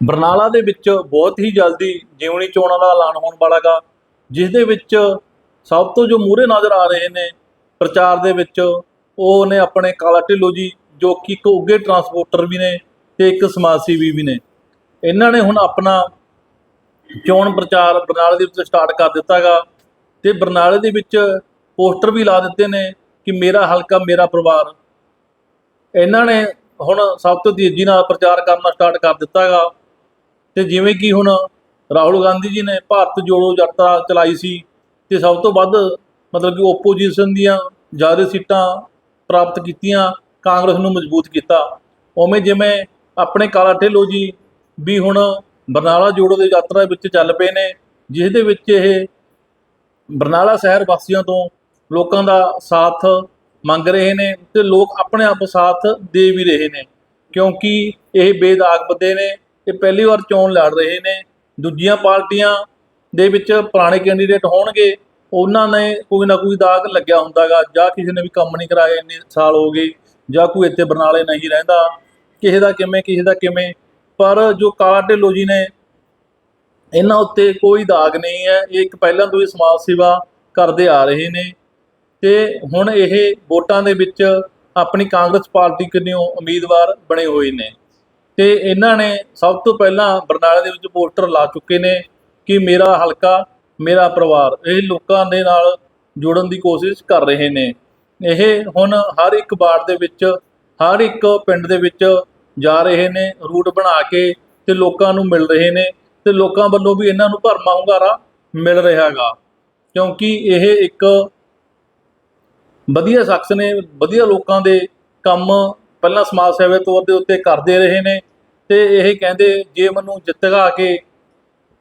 ਬਰਨਾਲਾ ਦੇ ਵਿੱਚ ਬਹੁਤ ਹੀ ਜਲਦੀ ਜਿਉਣੀ ਚੋਣਾਂ ਦਾ ਐਲਾਨ ਹੋਣ ਵਾਲਾ ਗਾ ਜਿਸ ਦੇ ਵਿੱਚ ਸਭ ਤੋਂ ਜੋ ਮੂਹਰੇ ਨਜ਼ਰ ਆ ਰਹੇ ਨੇ ਪ੍ਰਚਾਰ ਦੇ ਵਿੱਚ, ਉਹ ਨੇ ਆਪਣੇ ਕਾਲਾ ਢਿੱਲੋ ਜੀ, ਜੋ ਕਿ ਇੱਕ ਉੱਗੇ ਟਰਾਂਸਪੋਰਟਰ ਵੀ ਨੇ ਤੇ ਇੱਕ ਸਮਾਜ ਸੇਵੀ ਵੀ ਨੇ। ਇਹਨਾਂ ਨੇ ਹੁਣ ਆਪਣਾ ਚੋਣ ਪ੍ਰਚਾਰ ਬਰਨਾਲੇ ਦੇ ਵਿੱਚ ਸਟਾਰਟ ਕਰ ਦਿੱਤਾਗਾ ਤੇ ਬਰਨਾਲੇ ਦੇ ਵਿੱਚ ਪੋਸਟਰ ਵੀ ਲਾ ਦਿੱਤੇ ਨੇ ਕਿ ਮੇਰਾ ਹਲਕਾ, ਮੇਰਾ ਪਰਿਵਾਰ। ਇਹਨਾਂ ਨੇ ਹੁਣ ਸਭ ਤੋਂ ਤੇਜ਼ੀ ਨਾਲ ਪ੍ਰਚਾਰ ਕਰਨਾ ਸਟਾਰਟ ਕਰ ਦਿੱਤਾਗਾ ਤੇ ਜਿਵੇਂ ਕਿ ਹੁਣ ਰਾਹੁਲ ਗਾਂਧੀ ਜੀ ਨੇ ਭਾਰਤ ਜੋੜੋ ਯਾਤਰਾ ਚਲਾਈ ਸੀ ਤੇ ਸਭ ਤੋਂ ਵੱਧ ਮਤਲਬ ਕਿ ਓਪੋਜੀਸ਼ਨ ਦੀਆਂ ਜ਼ਿਆਦਾ ਸੀਟਾਂ ਪ੍ਰਾਪਤ ਕੀਤੀਆਂ, ਕਾਂਗਰਸ ਨੂੰ ਮਜ਼ਬੂਤ ਕੀਤਾ। ਉਵੇਂ ਜਿਵੇਂ ਆਪਣੇ ਕਾਲਾ ਢਿੱਲੋਂ ਜੀ ਵੀ ਹੁਣ ਬਰਨਾਲਾ ਜੋੜੋ ਦੀ ਯਾਤਰਾ ਵਿੱਚ ਚੱਲ ਪਏ ਨੇ ਜਿਸ ਦੇ ਵਿੱਚ ਇਹ ਬਰਨਾਲਾ ਸ਼ਹਿਰ ਵਾਸੀਆਂ ਤੋਂ ਲੋਕਾਂ ਦਾ ਸਾਥ ਮੰਗ ਰਹੇ ਨੇ ਤੇ ਲੋਕ ਆਪਣੇ ਆਪ ਸਾਥ ਦੇ ਵੀ ਰਹੇ ਨੇ, ਕਿਉਂਕਿ ਇਹ ਬੇਦਾਗ ਬੰਦੇ ਨੇ ਇਹ ਪਹਿਲੀ ਵਾਰ ਚੋਣ ਲੜ ਰਹੇ ਨੇ। ਦੂਜੀਆਂ ਪਾਰਟੀਆਂ ਦੇ ਵਿੱਚ ਪੁਰਾਣੇ ਕੈਂਡੀਡੇਟ ਹੋਣਗੇ। ਉਹਨਾਂ ਨੇ ਕੋਈ ਨਾ ਕੋਈ ਦਾਗ ਲੱਗਿਆ ਹੁੰਦਾਗਾ। ਜਾਂ ਕਿਸੇ ਨੇ ਵੀ ਕੰਮ ਨਹੀਂ ਕਰਾਏ ਇੰਨੇ ਸਾਲ ਹੋ ਗਏ, ਜਾਂ ਕੋਈ ਇੱਥੇ ਬਰਨਾਲੇ ਨਹੀਂ ਰਹਿੰਦਾ। ਕਿਸੇ ਦਾ ਕਿਵੇਂ, ਕਿਸੇ ਦਾ ਕਿਵੇਂ। ਪਰ ਜੋ ਕਾਲਾ ਢਿੱਲੋਂ ਜੀ ਨੇ, ਇਹਨਾਂ ਉੱਤੇ ਕੋਈ ਦਾਗ ਨਹੀਂ ਹੈ। ਇਹ ਇੱਕ ਪਹਿਲਾਂ ਤੋਂ ਹੀ ਸਮਾਜ ਸੇਵਾ ਕਰਦੇ ਆ ਰਹੇ ਨੇ। ਤੇ ਹੁਣ ਇਹ ਵੋਟਾਂ ਦੇ ਵਿੱਚ ਆਪਣੀ ਕਾਂਗਰਸ ਪਾਰਟੀ ਕੰਨਿਓ ਉਮੀਦਵਾਰ ਬਣੇ ਹੋਏ ਨੇ। ਤੇ ਇਹਨਾਂ ਨੇ ਸਭ ਤੋਂ ਪਹਿਲਾਂ ਬਰਨਾਲੇ ਦੇ ਵਿੱਚ ਪੋਸਟਰ ਲਾ ਚੁੱਕੇ ਨੇ ਕਿ ਮੇਰਾ ਹਲਕਾ, ਮੇਰਾ ਪਰਿਵਾਰ, ਇਹ ਲੋਕਾਂ ਦੇ ਨਾਲ ਜੁੜਨ ਦੀ ਕੋਸ਼ਿਸ਼ ਕਰ ਰਹੇ ਨੇ। ਇਹ ਹੁਣ ਹਰ ਇੱਕ ਵਾਰਡ ਦੇ ਵਿੱਚ, ਹਰ ਇੱਕ ਪਿੰਡ ਦੇ ਵਿੱਚ ਜਾ ਰਹੇ ਨੇ, ਰੂਟ ਬਣਾ ਕੇ ਤੇ ਲੋਕਾਂ ਨੂੰ ਮਿਲ ਰਹੇ ਨੇ ਤੇ ਲੋਕਾਂ ਵੱਲੋਂ ਵੀ ਇਹਨਾਂ ਨੂੰ ਭਰਮਾ ਹੁੰਗਾਰਾ ਮਿਲ ਰਿਹਾਗਾ ਕਿਉਂਕਿ ਇਹ ਇੱਕ ਵਧੀਆ ਸ਼ਖਸ ਨੇ, ਵਧੀਆ ਲੋਕਾਂ ਦੇ ਕੰਮ ਪਹਿਲਾਂ ਸਮਾਜ ਸੇਵਾ ਤੌਰ ਦੇ ਉੱਤੇ ਕਰਦੇ ਰਹੇ ਨੇ ਤੇ ਇਹ ਕਹਿੰਦੇ, ਜੇ ਮੈਨੂੰ ਜਿੱਤਗਾ ਕੇ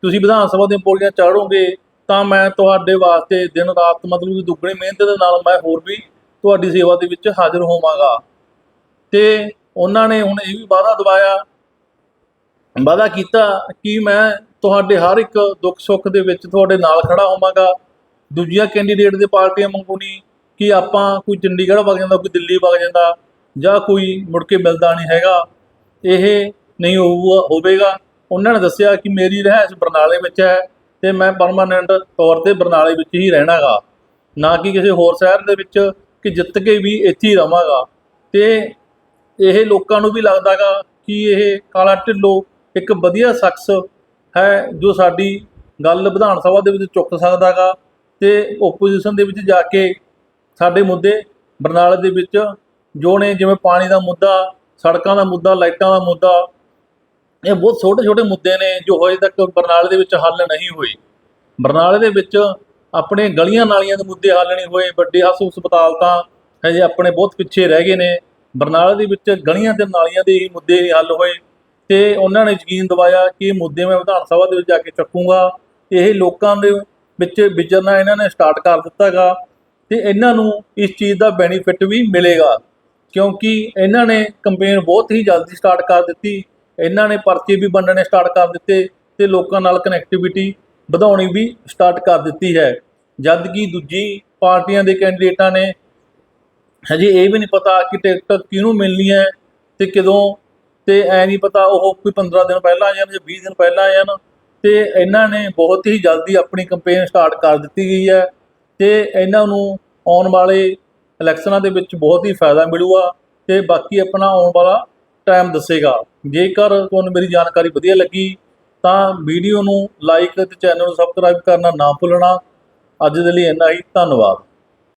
ਤੁਸੀਂ ਵਿਧਾਨ ਸਭਾ ਦੀਆਂ ਪੋਲੀਆਂ ਚਾੜੋਗੇ, ਤਾਂ ਮੈਂ ਤੁਹਾਡੇ ਵਾਸਤੇ ਦਿਨ ਰਾਤ ਮਤਲਬ ਕਿ ਦੁੱਗਣੀ ਮਿਹਨਤ ਦੇ ਨਾਲ ਮੈਂ ਹੋਰ ਵੀ ਤੁਹਾਡੀ ਸੇਵਾ ਦੇ ਵਿੱਚ ਹਾਜ਼ਰ ਹੋਵਾਂਗਾ। ਤੇ ਉਹਨਾਂ ਨੇ ਹੁਣ ਇਹ ਵੀ ਵਾਅਦਾ ਦਵਾਇਆ, ਵਾਅਦਾ ਕੀਤਾ ਕਿ ਮੈਂ ਤੁਹਾਡੇ ਹਰ ਇੱਕ ਦੁੱਖ ਸੁੱਖ ਦੇ ਵਿੱਚ ਤੁਹਾਡੇ ਨਾਲ ਖੜਾ ਹੋਵਾਂਗਾ। ਦੂਜੀਆਂ ਕੈਂਡੀਡੇਟ ਦੇ ਪਾਰਟੀਆਂ ਵਾਂਗੂ ਨਹੀਂ ਕਿ ਆਪਾਂ ਕੋਈ ਚੰਡੀਗੜ੍ਹ ਵਗ ਜਾਂਦਾ, ਕੋਈ ਦਿੱਲੀ ਵਗ ਜਾਂਦਾ। ਜਾਂ ਕੋਈ ਮੁੜ ਕੇ ਮਿਲਦਾ ਨਹੀਂ ਹੈਗਾ, ਇਹ ਨਹੀਂ ਹੋਵੇਗਾ। ਉਹਨਾਂ ਨੇ ਦੱਸਿਆ ਕਿ ਮੇਰੀ ਰਹਿائش ਬਰਨਾਲੇ ਵਿੱਚ ਹੈ ਤੇ ਮੈਂ ਪਰਮਾਨੈਂਟ ਤੌਰ ਤੇ ਬਰਨਾਲੇ ਵਿੱਚ ਹੀ ਰਹਿਣਾਗਾ। ਨਾ ਕਿ ਕਿਸੇ ਹੋਰ ਸ਼ਹਿਰ ਦੇ ਵਿੱਚ ਕਿ ਜਿੱਤ ਕੇ ਵੀ ਇੱਥੇ ਹੀ ਰਵਾਂਗਾ। ਤੇ ਇਹ ਲੋਕਾਂ ਨੂੰ ਵੀ ਲੱਗਦਾਗਾ ਕਿ ਇਹ ਕਾਲਾ ਢਿੱਲੋ ਇੱਕ ਵਧੀਆ ਸ਼ਖਸ ਹੈ ਜੋ ਸਾਡੀ ਗੱਲ ਵਿਧਾਨ ਸਭਾ ਦੇ ਵਿੱਚ ਚੁੱਕ ਸਕਦਾਗਾ ਤੇ ਓਪੋਜੀਸ਼ਨ ਦੇ ਵਿੱਚ ਜਾ ਕੇ ਸਾਡੇ ਮੁੱਦੇ ਬਰਨਾਲੇ ਦੇ ਵਿੱਚ ਜੋ ਨੇ ਜਿਵੇਂ ਪਾਣੀ ਦਾ ਮੁੱਦਾ, ਸੜਕਾਂ ਦਾ ਮੁੱਦਾ, ਲਾਈਟਾਂ ਦਾ ਮੁੱਦਾ, ਇਹ ਬਹੁਤ ਛੋਟੇ ਛੋਟੇ ਮੁੱਦੇ ਨੇ ਜੋ ਹਜੇ ਤੱਕ ਬਰਨਾਲੇ ਦੇ ਵਿੱਚ ਹੱਲ ਨਹੀਂ ਹੋਏ। ਬਰਨਾਲੇ ਦੇ ਵਿੱਚ ਆਪਣੇ ਗਲੀਆਂ ਨਾਲੀਆਂ ਦੇ ਮੁੱਦੇ ਹੱਲ ਨਹੀਂ ਹੋਏ, ਵੱਡੇ ਹਸਪਤਾਲ ਤਾਂ ਹਜੇ ਆਪਣੇ ਬਹੁਤ ਪਿੱਛੇ ਰਹਿ ਗਏ ਨੇ। ਬਰਨਾਲੇ ਦੇ ਵਿੱਚ ਗਲੀਆਂ ਤੇ ਨਾਲੀਆਂ ਦੇ ਹੀ ਮੁੱਦੇ ਨਹੀਂ ਹੱਲ ਹੋਏ ਤੇ ਉਹਨਾਂ ਨੇ ਯਕੀਨ ਦਿਵਾਇਆ ਕਿ ਇਹ ਮੁੱਦੇ ਮੈਂ ਵਿਧਾਨ ਸਭਾ ਦੇ ਵਿੱਚ ਜਾ ਕੇ ਚੱਕੂੰਗਾ। ਇਹ ਲੋਕਾਂ ਦੇ ਵਿੱਚ ਵਿਚਰਨਾ ਇਹਨਾਂ ਨੇ ਸਟਾਰਟ ਕਰ ਦਿੱਤਾਗਾ ਤੇ ਇਹਨਾਂ ਨੂੰ ਇਸ ਚੀਜ਼ ਦਾ ਬੈਨੀਫਿਟ ਵੀ ਮਿਲੇਗਾ। ਕਿਉਂਕਿ ਇਹਨਾਂ ਨੇ ਕੰਪੇਨ ਬਹੁਤ ਹੀ ਜਲਦੀ ਸਟਾਰਟ ਕਰ ਦਿੱਤੀ। ਇਹਨਾਂ ਨੇ ਪਰਚੇ ਵੀ ਵੰਡਣੇ ਸਟਾਰਟ ਕਰ ਦਿੱਤੇ ਤੇ ਲੋਕਾਂ ਨਾਲ ਕਨੈਕਟੀਵਿਟੀ ਵਧਾਉਣੀ ਵੀ ਸਟਾਰਟ ਕਰ ਦਿੱਤੀ ਹੈ। ਜਦ ਕਿ ਦੂਜੀ ਪਾਰਟੀਆਂ ਦੇ ਕੈਂਡੀਡੇਟਾਂ ਨੇ, ਹਜੇ ਇਹ ਵੀ ਨਹੀਂ ਪਤਾ ਕਿ ਟਿਕਟ ਕਿਹਨੂੰ ਮਿਲਣੀ ਹੈ ਤੇ ਕਦੋਂ, ਤੇ ਐ ਨਹੀਂ ਪਤਾ ਉਹ ਕੋਈ 15 ਦਿਨ ਪਹਿਲਾਂ ਆ ਜਾਣ ਜਾਂ 20 ਦਿਨ ਪਹਿਲਾਂ ਆ ਜਾਣ। ਤੇ ਇਹਨਾਂ ਨੇ ਬਹੁਤ ਹੀ ਜਲਦੀ ਆਪਣੀ ਕੈਂਪੇਨ ਸਟਾਰਟ ਕਰ ਦਿੱਤੀ ਗਈ ਹੈ ਤੇ ਇਹਨਾਂ ਨੂੰ ਆਉਣ ਵਾਲੇ ਇਲੈਕਸ਼ਨਾਂ ਦੇ ਵਿੱਚ ਬਹੁਤ ਹੀ ਫਾਇਦਾ ਮਿਲੂਗਾ ਤੇ ਬਾਕੀ ਆਪਣਾ ਆਉਣ ਵਾਲਾ ਟਾਈਮ ਦੱਸੇਗਾ। ਜੇਕਰ ਤੁਹਾਨੂੰ ਮੇਰੀ ਜਾਣਕਾਰੀ ਵਧੀਆ ਲੱਗੀ, ਤਾਂ ਵੀਡੀਓ ਨੂੰ ਲਾਈਕ ਤੇ ਚੈਨਲ ਨੂੰ ਸਬਸਕ੍ਰਾਈਬ ਕਰਨਾ ਨਾ ਭੁੱਲਣਾ। ਅੱਜ ਦੇ ਲਈ ਇੰਨਾ ਹੀ, ਧੰਨਵਾਦ।